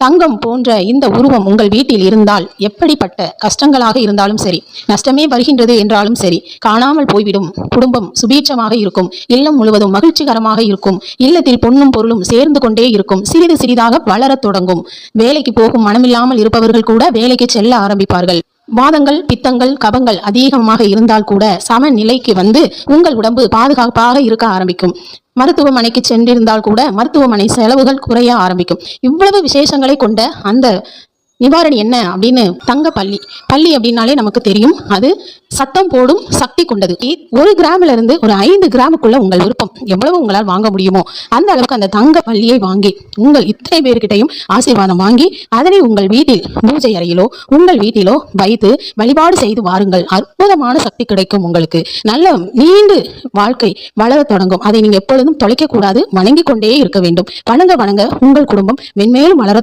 தங்கம் போன்ற இந்த உருவம் உங்கள் வீட்டில் இருந்தால் எப்படிப்பட்ட கஷ்டங்களாக இருந்தாலும் சரி நஷ்டமே வருகின்றது என்றாலும் சரி காணாமல் போய்விடும். குடும்பம் சுபீட்சமாக இருக்கும். இல்லம் முழுவதும் மகிழ்ச்சிகரமாக இருக்கும். இல்லத்தில் பொன்னும் பொருளும் சேர்ந்து கொண்டே இருக்கும். சிறிது சிறிதாக வளரத் தொடங்கும். வேலைக்கு போகும் மனமில்லாமல் இருப்பவர்கள் கூட வேலைக்கு செல்ல ஆரம்பிப்பார்கள். வாதங்கள் பித்தங்கள் கபங்கள் அதிகமாக இருந்தால் கூட சமநிலைக்கு வந்து உங்கள் உடம்பு பாதுகாப்பாக இருக்க ஆரம்பிக்கும். மருத்துவமனைக்கு சென்றிருந்தால் கூட மருத்துவமனை செலவுகள் குறைய ஆரம்பிக்கும். இவ்வளவு விசேஷங்களை கொண்ட அந்த நிவாரணி என்ன அப்படின்னு? தங்க பள்ளி. பள்ளி அப்படின்னாலே நமக்கு தெரியும். அது சத்தம் போடும் சக்தி கொண்டது. ஒரு கிராமில இருந்து ஒரு ஐந்து கிராமுக்குள்ள உங்கள் விருப்பம். எவ்வளவு உங்களால் வாங்க முடியுமோ அந்த அளவுக்கு அந்த தங்க பள்ளியை வாங்கி உங்கள் இத்தனை பேர்கிட்டையும் ஆசீர்வாதம் வாங்கி அதனை உங்கள் வீட்டில் பூஜை அறையிலோ உங்கள் வீட்டிலோ வைத்து வழிபாடு செய்து வாருங்கள். அற்புதமான சக்தி கிடைக்கும் உங்களுக்கு. நல்ல நீண்டு வாழ்க்கை வளரத் தொடங்கும். அதை நீங்க எப்பொழுதும் தொலைக்க கூடாது வணங்கிக் கொண்டே இருக்க வேண்டும். வணங்க வணங்க உங்கள் குடும்பம் மென்மேலும் வளர